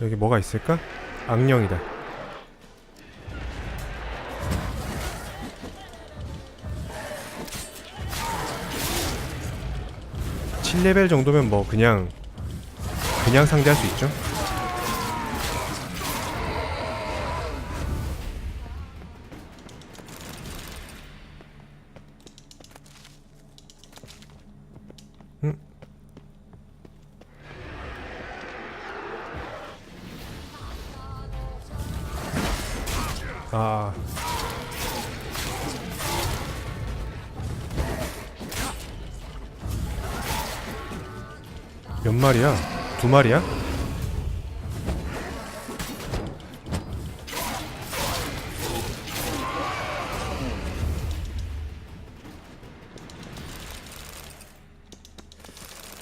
여기 뭐가 있을까? 악령이다. 칠 레벨 정도면 뭐 그냥 그냥 상대할 수 있죠. 두 마리야?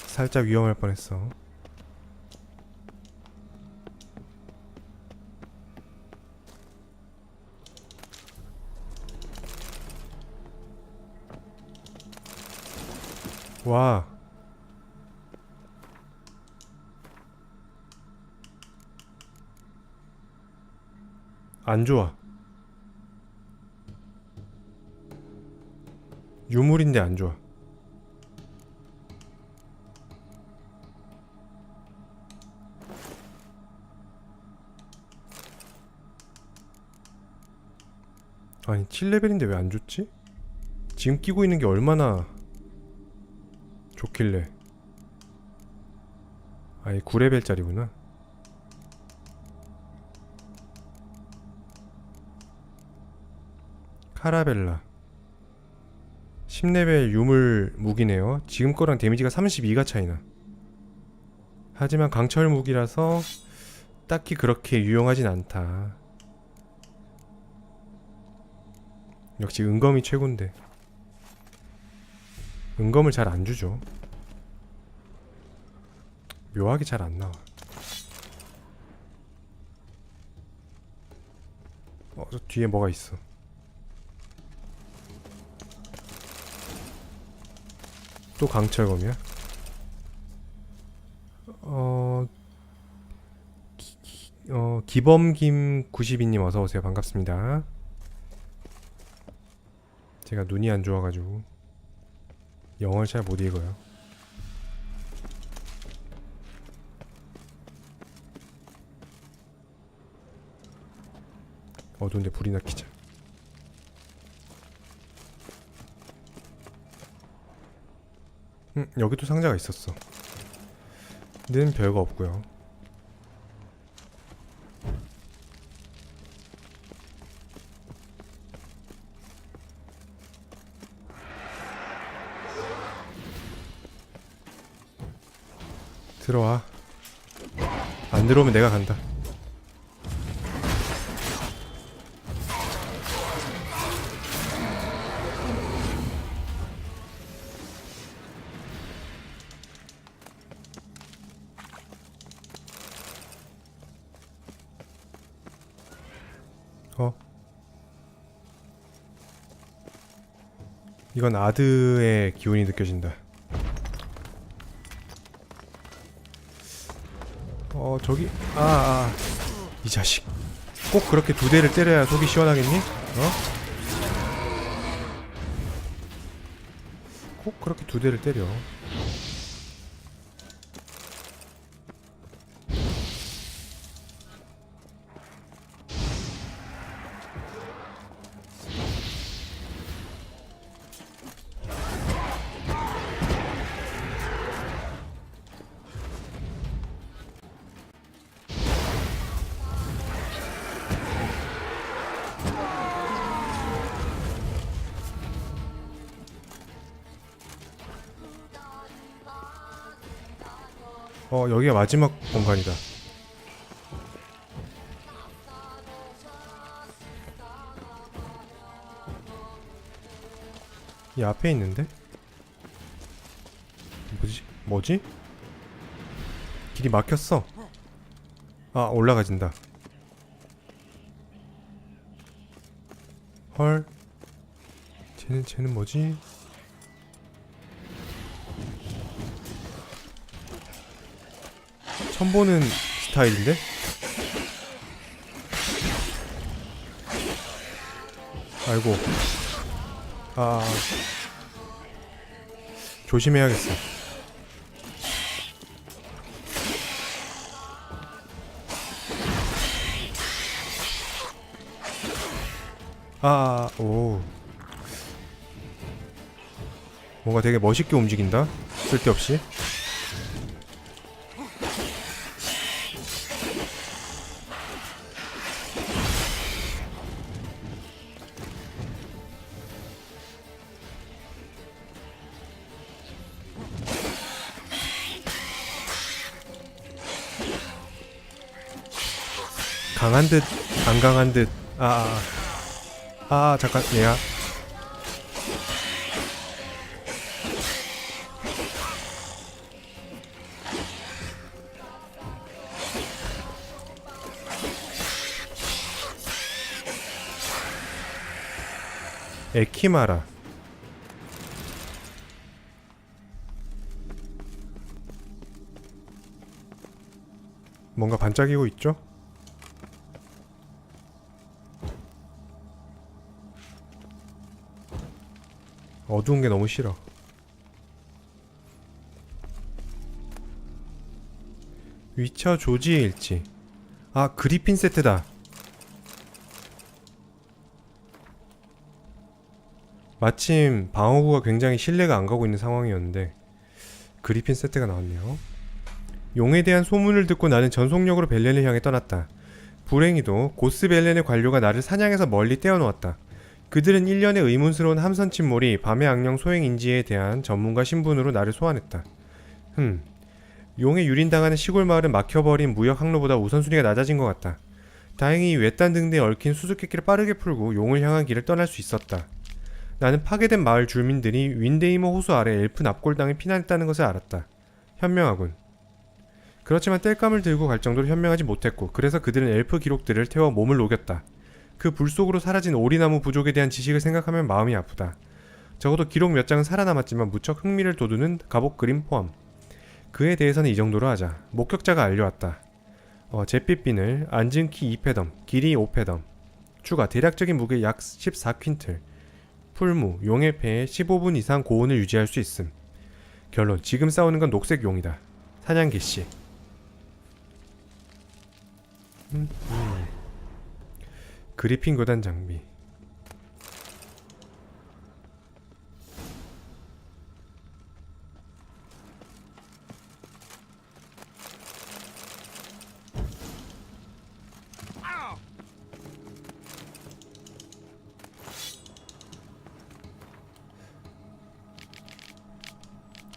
살짝 위험할 뻔했어. 와. 안 좋아. 유물인데 안 좋아. 아니 7레벨인데 왜 안 좋지? 지금 끼고 있는 게 얼마나 좋길래 아니 9레벨짜리구나 카라벨라. 10레벨 유물 무기네요. 지금 거랑 데미지가 32가 차이나. 하지만 강철 무기라서 딱히 그렇게 유용하진 않다. 역시 은검이 최고인데. 은검을 잘 안 주죠. 묘하게 잘 안 나와. 어, 저 뒤에 뭐가 있어 또 강철검이야? 어... 기, 기- 어... 기범김 92님 어서오세요. 반갑습니다. 제가 눈이 안 좋아가지고 영어를 잘 못 읽어요. 어두운데 불이나 켜자 음, 여기도 상자가 있었어. 는 별거 없고요. 들어와. 안 들어오면 내가 간다. 이건 아드의 기운이 느껴진다. 어 저기 아, 아. 이 자식 꼭 그렇게 두 대를 때려야 속이 시원하겠니? 어? 꼭 그렇게 두 대를 때려. 어 여기가 마지막 공간이다. 이 앞에 있는데? 뭐지? 뭐지? 길이 막혔어. 아 올라가진다. 헐. 쟤는 쟤는 뭐지? 선보는 스타일인데? 아이고. 아. 조심해야겠어. 아오. 뭔가 되게 멋있게 움직인다? 쓸데없이? 강한 듯, 안 강한 듯. 아, 아, 아 잠깐, 얘야. 에키마라. 뭔가 반짝이고 있죠? 어두운 게 너무 싫어. 위쳐 조지의 일지. 아, 그리핀 세트다. 마침 방어구가 굉장히 신뢰가 안 가고 있는 상황이었는데 그리핀 세트가 나왔네요. 용에 대한 소문을 듣고 나는 전속력으로 벨렌을 향해 떠났다. 불행히도 고스 벨렌의 관료가 나를 사냥해서 멀리 떼어놓았다. 그들은 1년의 의문스러운 함선 침몰이 밤의 악령 소행 인지에 대한 전문가 신분으로 나를 소환했다. 흠. 용에 유린당하는 시골 마을은 막혀버린 무역 항로보다 우선순위가 낮아진 것 같다. 다행히 외딴 등대에 얽힌 수수께끼를 빠르게 풀고 용을 향한 길을 떠날 수 있었다. 나는 파괴된 마을 주민들이 윈데이머 호수 아래 엘프 납골당에 피난했다는 것을 알았다. 현명하군. 그렇지만 땔감을 들고 갈 정도로 현명하지 못했고 그래서 그들은 엘프 기록들을 태워 몸을 녹였다. 그 불 속으로 사라진 오리나무 부족에 대한 지식을 생각하면 마음이 아프다. 적어도 기록 몇 장은 살아남았지만 무척 흥미를 돋우는 갑옷 그림 포함. 그에 대해서는 이 정도로 하자. 목격자가 알려왔다. 어, 잿빛빈을 앉은 키 2패덤, 길이 5패덤. 추가 대략적인 무게 약 14퀸틀. 풀무, 용의 폐에 15분 이상 고온을 유지할 수 있음. 결론, 지금 싸우는 건 녹색 용이다. 사냥 개씨. 음, 음. 그리핀 교단 장비.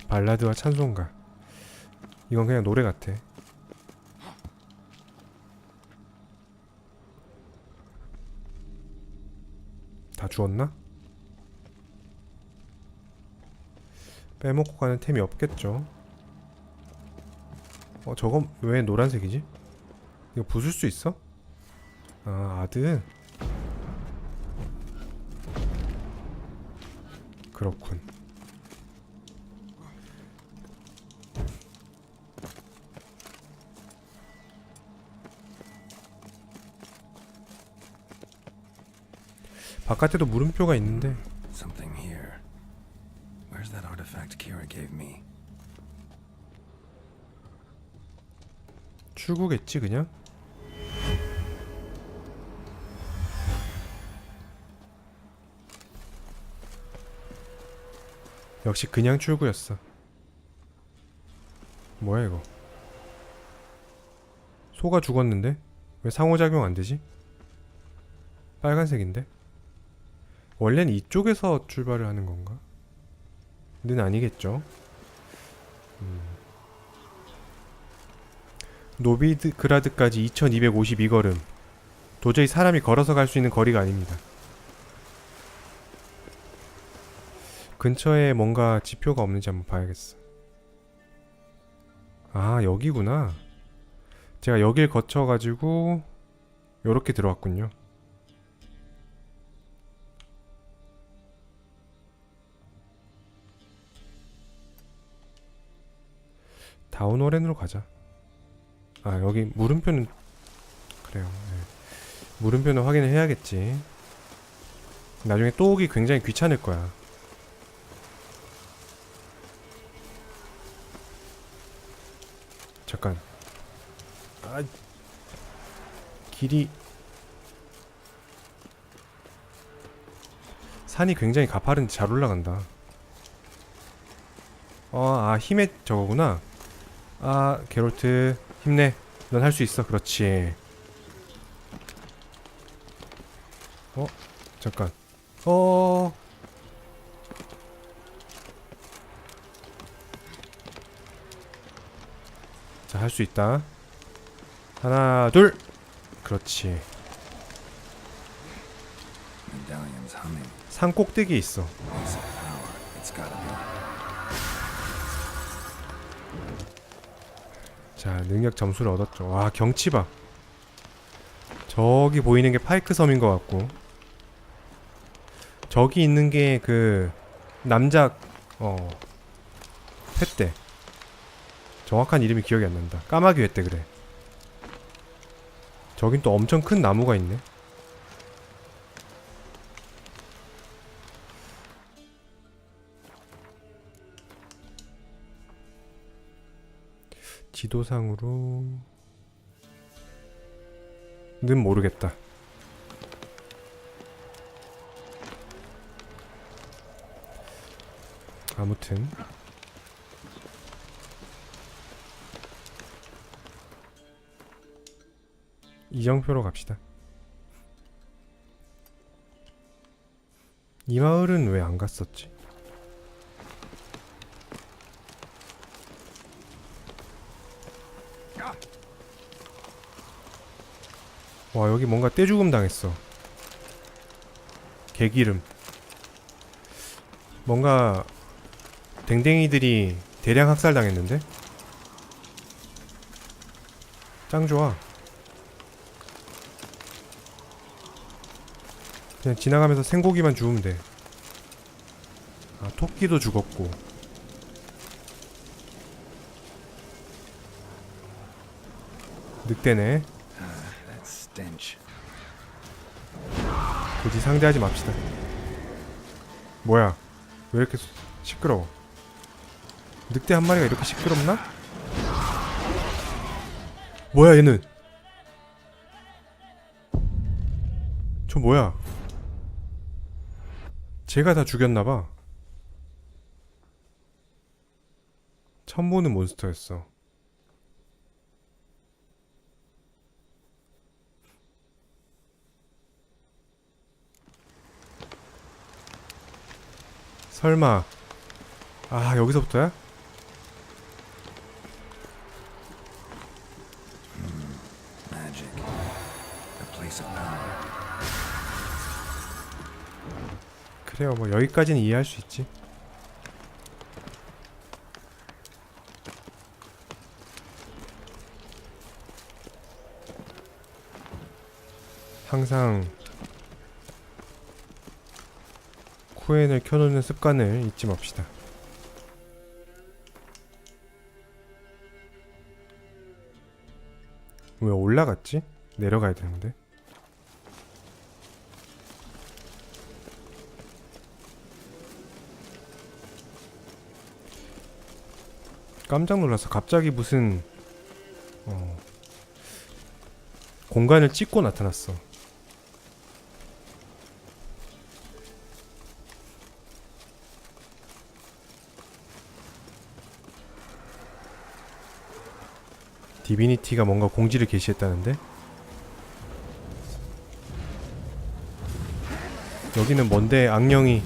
발라드와 찬송가. 이건 그냥 노래 같아. 주웠나? 빼먹고 가는 템이 없겠죠. 어, 저건 왜 노란색이지? 이거 부술 수 있어? 아, 아드. 그렇군. 바깥에도 물음표가 있는데 Something here. Where's that artifact Kira gave me? 출구겠지 그냥? 역시 그냥 출구였어. 뭐야 이거? 소가 죽었는데 왜 상호작용 안 되지? 빨간색인데? 원래는 이쪽에서 출발을 하는 건가? 는 아니겠죠. 음. 노비드 그라드까지 2252걸음. 도저히 사람이 걸어서 갈 수 있는 거리가 아닙니다. 근처에 뭔가 지표가 없는지 한번 봐야겠어. 아, 여기구나. 제가 여길 거쳐가지고, 요렇게 들어왔군요. 다운오렌으로 가자. 아 여기 물음표는 그래요. 네. 물음표는 확인을 해야겠지. 나중에 또 오기 굉장히 귀찮을 거야. 잠깐. 아, 길이 산이 굉장히 가파른데 잘 올라간다. 어, 아 힘의 저거구나. 아 게롤트 힘내. 넌 할 수 있어. 그렇지. 어 잠깐. 어. 자, 할 수 있다. 하나, 둘. 그렇지. 산 꼭대기에 있어. 자, 능력 점수를 얻었죠. 와, 경치 봐. 저기 보이는 게 파이크 섬인 것 같고. 저기 있는 게 그 남자 어 횟대. 정확한 이름이 기억이 안 난다. 까마귀 횟대 그래. 저긴 또 엄청 큰 나무가 있네. 지도상으로 는 모르겠다. 아무튼 이정표로 갑시다. 이 마을은 왜 안 갔었지? 와 여기 뭔가 떼죽음 당했어. 개기름. 뭔가 댕댕이들이 대량 학살 당했는데? 짱 좋아. 그냥 지나가면서 생고기만 주우면 돼. 아, 토끼도 죽었고. 늑대네 That stench. 굳이 상대하지 맙시다. 뭐야? 왜 이렇게 수- 시끄러워? 늑대 한 마리가 이렇게 시끄럽나? 뭐야 얘는? 저 뭐야? 제가 다 죽였나봐. 처음 보는 몬스터였어. 설마 아 여기서부터야? 그래요 뭐 여기까지는 이해할 수 있지 항상 쿠엔을 켜놓는 습관을 잊지 맙시다 왜 올라갔지? 내려가야 되는데 깜짝 놀라서 갑자기 무슨 어, 공간을 찍고 나타났어. 디비니티가 뭔가 공지를 게시했다는데? 여기는 뭔데 악령이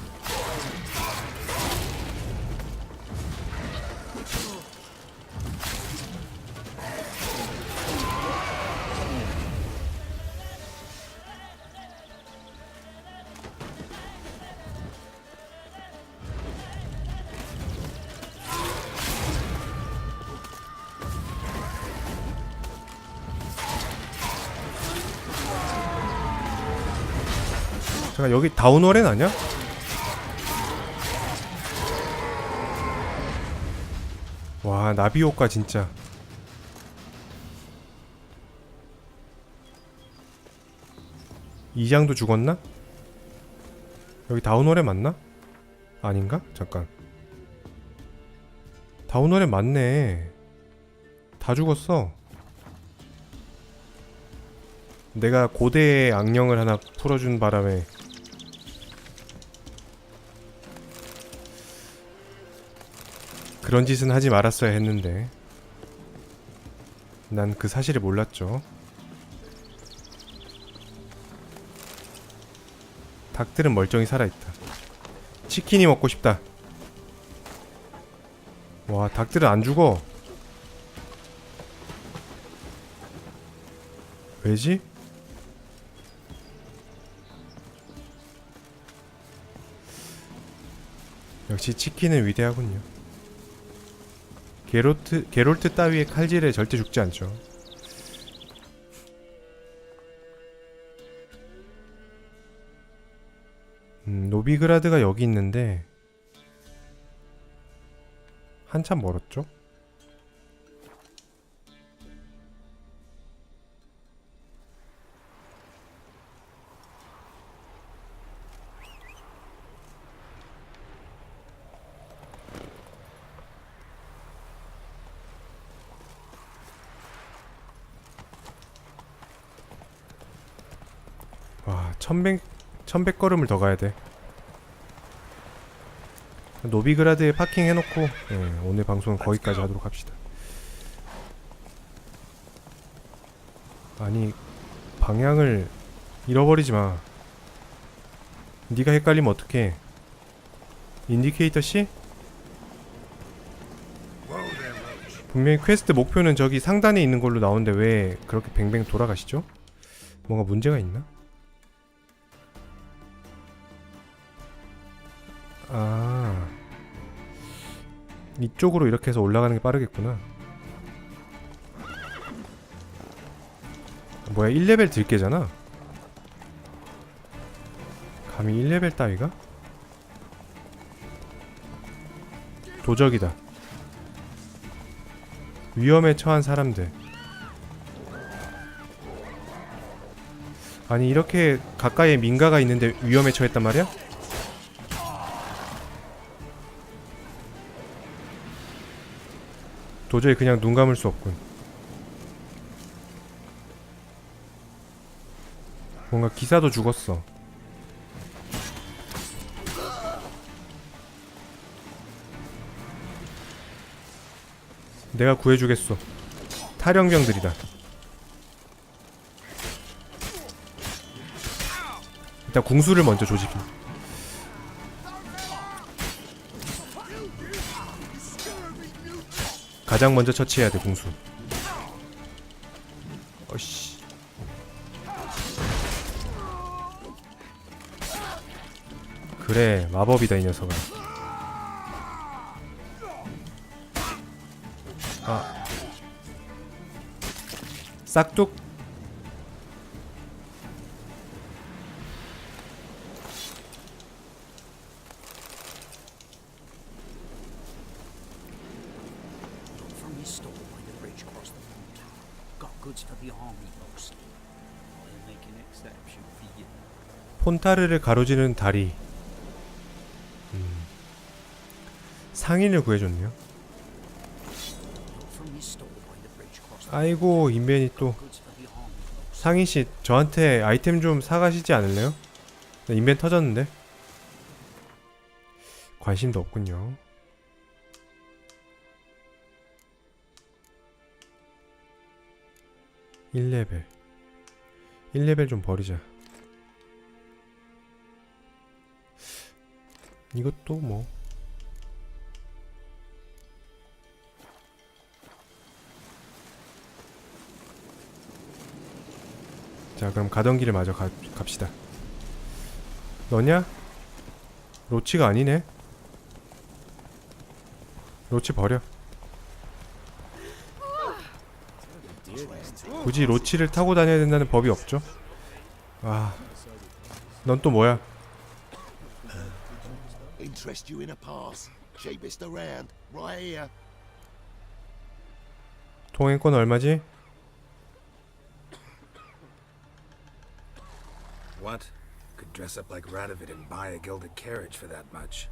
잠깐 여기 다운워렌 아니야? 와 나비 효과 진짜 이장도 죽었나? 여기 다운홀에 맞나? 아닌가? 잠깐 다운홀에 맞네 다 죽었어 내가 고대의 악령을 하나 풀어준 바람에 그런 짓은 하지 말았어야 했는데. 난 그 사실을 몰랐죠. 닭들은 멀쩡히 살아있다. 치킨이 먹고 싶다. 와 닭들은 안 죽어. 왜지? 역시 치킨은 위대하군요 게로트, 게롤트 따위의 칼질에 절대 죽지 않죠 음, 노비그라드가 여기 있는데 한참 멀었죠? 와, 천백 천백 걸음을 더 가야 돼. 노비그라드에 파킹 해놓고 예, 오늘 방송은 거기까지 하도록 합시다. 아니 방향을 잃어버리지 마. 네가 헷갈리면 어떡해? 인디케이터 씨? 분명히 퀘스트 목표는 저기 상단에 있는 걸로 나오는데 왜 그렇게 뱅뱅 돌아가시죠? 뭔가 문제가 있나? 아. 이쪽으로 이렇게 해서 올라가는 게 빠르겠구나. 뭐야 1레벨 들깨잖아. 감히 1레벨 따위가? 도적이다. 위험에 처한 사람들. 아니 이렇게 가까이에 민가가 있는데 위험에 처했단 말이야? 도저히 그냥 눈 감을 수 없군. 뭔가 기사도 죽었어. 내가 구해주겠소. 탈영병들이다. 일단 궁수를 먼저 조집히. 가장 먼저 처치해야 돼 궁수. 어씨. 그래 마법이다 이 녀석아. 아. 싹둑. 폰타르를 가로지르는 다리. 음. 상인을 구해줬네요. 아이고 인벤이 또 goods for the army mostly. 상인 씨 저한테 아이템 좀 사가시지 않을래요? 나 인벤 터졌는데 관심도 없군요. 일레벨일레벨좀 버리자. 이것도 뭐. 자 그럼 가던 길을 마저 가, 갑시다. 너냐? 로치가 아니네. 로치 버려. 굳이 로치를 타고 다녀야 된다는 법이 없죠. 아 넌 또 뭐야 Interest you in a pass? Cheapest around, right here. 통행권 얼마지? What? Could dress up like Radovid and buy a gilded carriage for that much.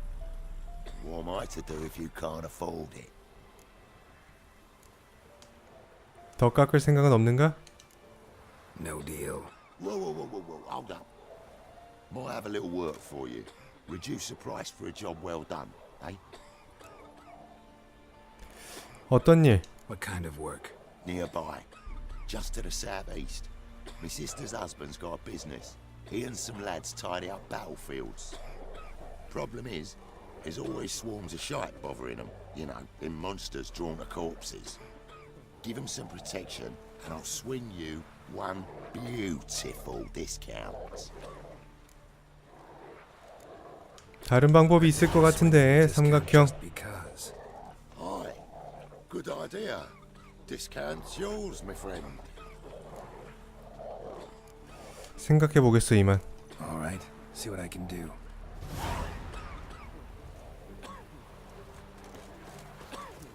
What am I to do if you can't afford it? 더 깎을 생각은 없는가? No deal. Whoa, whoa, whoa, whoa, whoa, hold up. Might have a little work for you. Reduce the price for a job well done, eh? 어떤 일? What kind of work? Nearby. Just to the southeast. My sister's husband's got a business. He and some lads tidy up battlefields. Problem is, there's always swarms of shite bothering them. You know, them monsters drawn to corpses. Give them some protection, and I'll swing you one beautiful discount. 다른 방법이 있을 것 같은데 삼각형. Just because. Aye, good idea. Discount's yours, my friend. 생각해 보겠어 이만. All right. See what I can do.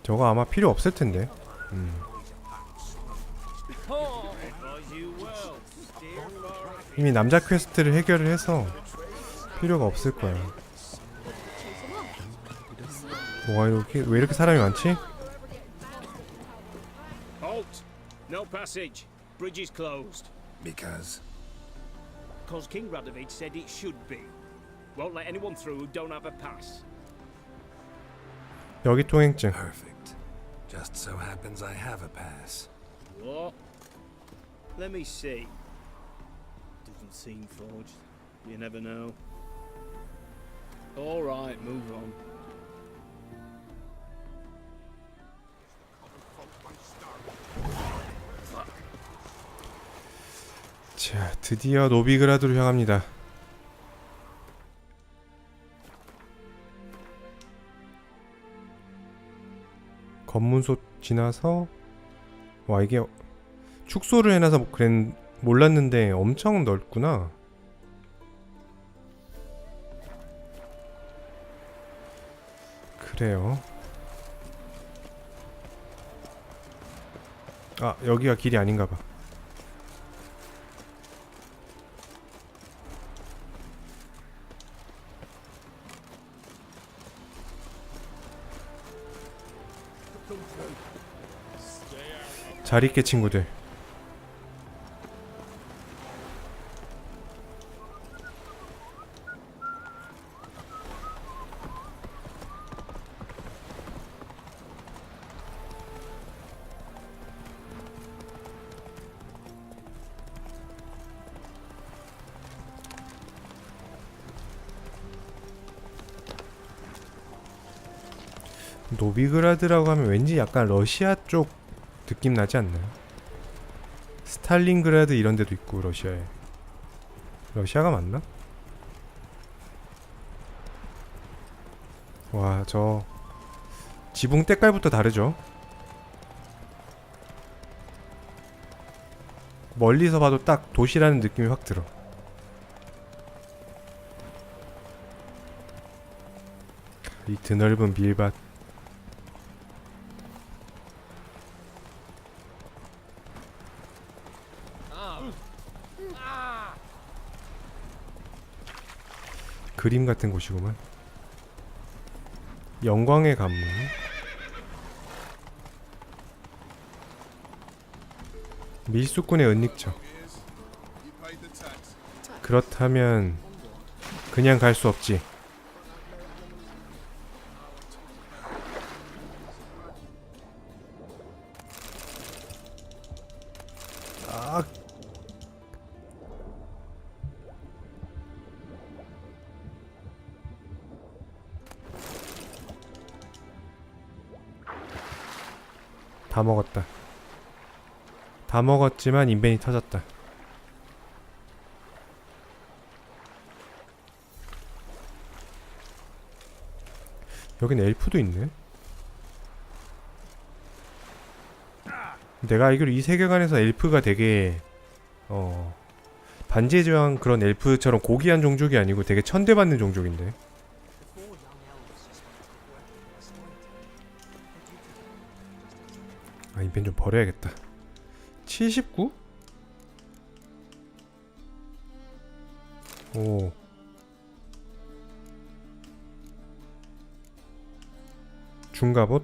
저거 아마 필요 없을 텐데. 이미 남자 퀘스트를 해결을 해서 필요가 없을 거야. 뭐가 이렇게 왜 이렇게 사람이 많지? Halt! No passage. Bridge is closed. Because Cause King Radovid said it should be. Won't let anyone through who don't have a pass. 여기 통행증. perfect. Just so happens I have a pass. What? Let me see. Doesn't seem forged. You never know. All right, move on. 자, 드디어 노비그라드로 향합니다. 검문소 지나서 와 이게 축소를 해놔서 뭐 그랬 몰랐는데 엄청 넓구나. 그래요. 아 여기가 길이 아닌가 봐. 잘 있게 친구들. 비그라드라고 하면 왠지 약간 러시아 쪽 느낌 나지 않나요? 스탈린그라드 이런 데도 있고 러시아에 러시아가 맞나? 와 저 지붕 때깔부터 다르죠? 멀리서 봐도 딱 도시라는 느낌이 확 들어 이 드넓은 밀밭 그림 같은 곳이구만. 영광의 관문. 밀수꾼의 은닉처. 그렇다면 그냥 갈 수 없지. 다 먹었다. 다 먹었지만 인벤이 터졌다. 여긴 엘프도 있네. 내가 알기로 이 세계관에서 엘프가 되게 어 반지의 제왕 그런 엘프처럼 고귀한 종족이 아니고 되게 천대받는 종족인데. 뱀펜 좀 버려야겠다. 79? 오. 중갑옷?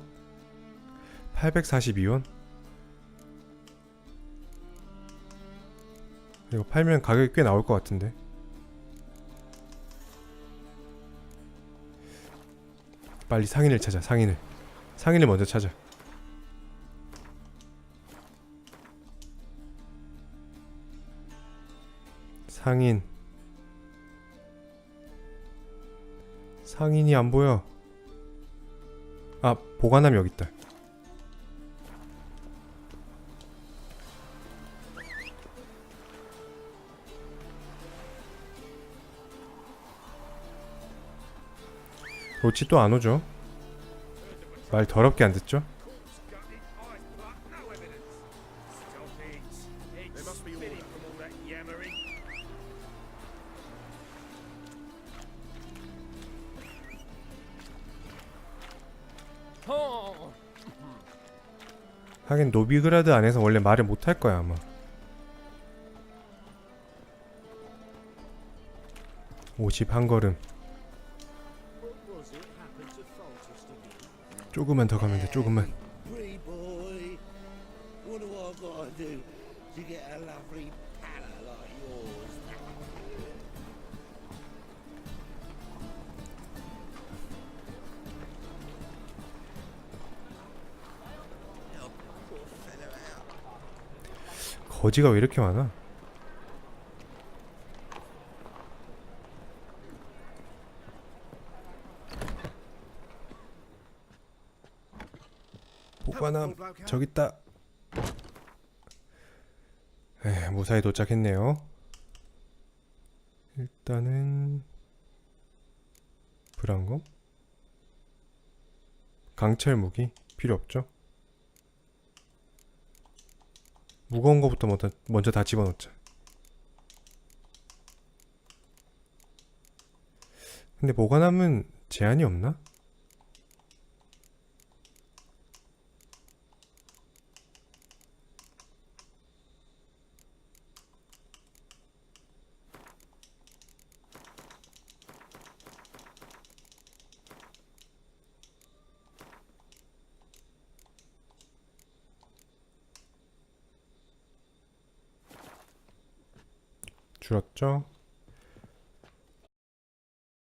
842원? 이거 팔면 가격이 꽤 나올 것 같은데. 빨리 상인을 찾아 상인을. 상인을 먼저 찾아. 상인. 상인이 안 보여. 아 보관함이 여기 있다. 로치 또 안 오죠? 말 더럽게 안 듣죠 하긴 노비그라드 안에서 원래 말을 못 할 거야 아마. 51 걸음. 조금만 더 가면 돼. 조금만. 거지가 왜 이렇게 많아? 보관함 저기 있다. 에 무사히 도착했네요. 일단은 불안검, 강철 무기 필요 없죠. 무거운 거부터 먼저, 먼저 다 집어넣자. 근데 보관함은 제한이 없나? 줄었죠?